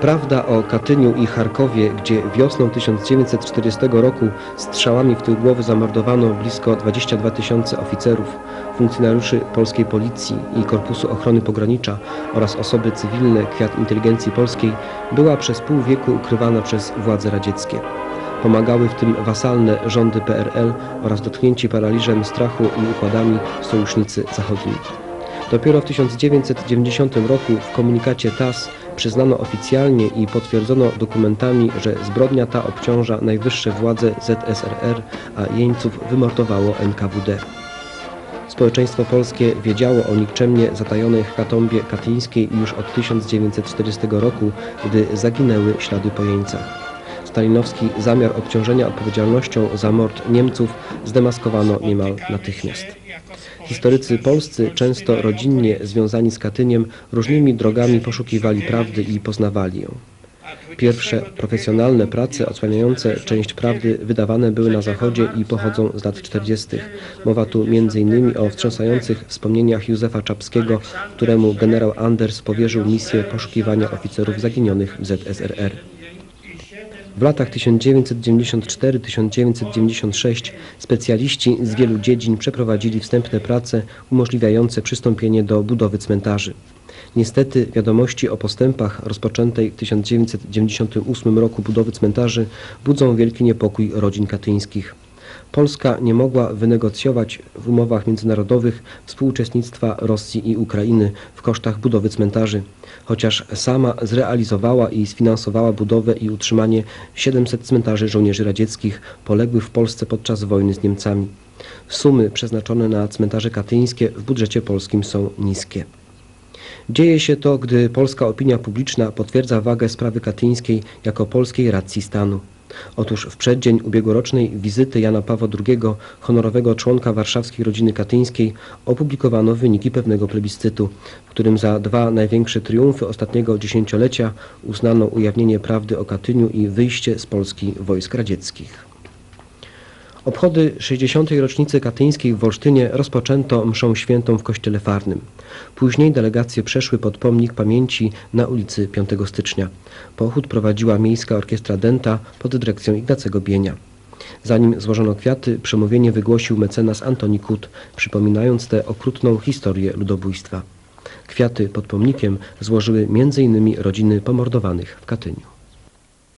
Prawda o Katyniu i Charkowie, gdzie wiosną 1940 roku strzałami w tył głowy zamordowano blisko 22 tysiące oficerów, funkcjonariuszy polskiej policji i Korpusu Ochrony Pogranicza oraz osoby cywilne kwiat inteligencji polskiej, była przez pół wieku ukrywana przez władze radzieckie. Pomagały w tym wasalne rządy PRL oraz dotknięci paraliżem strachu i układami sojusznicy zachodni. Dopiero w 1990 roku w komunikacie TAS przyznano oficjalnie i potwierdzono dokumentami, że zbrodnia ta obciąża najwyższe władze ZSRR, a jeńców wymordowało NKWD. Społeczeństwo polskie wiedziało o nikczemnie zatajonej hekatombie katyńskiej już od 1940 roku, gdy zaginęły ślady po jeńcach. Stalinowski zamiar obciążenia odpowiedzialnością za mord Niemców zdemaskowano niemal natychmiast. Historycy polscy, często rodzinnie związani z Katyniem, różnymi drogami poszukiwali prawdy i poznawali ją. Pierwsze profesjonalne prace odsłaniające część prawdy wydawane były na Zachodzie i pochodzą z lat 40. Mowa tu m.in. o wstrząsających wspomnieniach Józefa Czapskiego, któremu generał Anders powierzył misję poszukiwania oficerów zaginionych w ZSRR. W latach 1994-1996 specjaliści z wielu dziedzin przeprowadzili wstępne prace umożliwiające przystąpienie do budowy cmentarzy. Niestety wiadomości o postępach rozpoczętej w 1998 roku budowy cmentarzy budzą wielki niepokój rodzin katyńskich. Polska nie mogła wynegocjować w umowach międzynarodowych współuczestnictwa Rosji i Ukrainy w kosztach budowy cmentarzy, chociaż sama zrealizowała i sfinansowała budowę i utrzymanie 700 cmentarzy żołnierzy radzieckich poległych w Polsce podczas wojny z Niemcami. Sumy przeznaczone na cmentarze katyńskie w budżecie polskim są niskie. Dzieje się to, gdy polska opinia publiczna potwierdza wagę sprawy katyńskiej jako polskiej racji stanu. Otóż w przeddzień ubiegłorocznej wizyty Jana Pawła II, honorowego członka warszawskiej rodziny katyńskiej, opublikowano wyniki pewnego plebiscytu, w którym za dwa największe triumfy ostatniego dziesięciolecia uznano ujawnienie prawdy o Katyniu i wyjście z Polski wojsk radzieckich. Obchody 60. rocznicy katyńskiej w Wolsztynie rozpoczęto mszą świętą w kościele farnym. Później delegacje przeszły pod pomnik pamięci na ulicy 5 stycznia. Pochód prowadziła Miejska Orkiestra Denta pod dyrekcją Ignacego Bienia. Zanim złożono kwiaty, przemówienie wygłosił mecenas Antoni Kut, przypominając tę okrutną historię ludobójstwa. Kwiaty pod pomnikiem złożyły m.in. rodziny pomordowanych w Katyniu.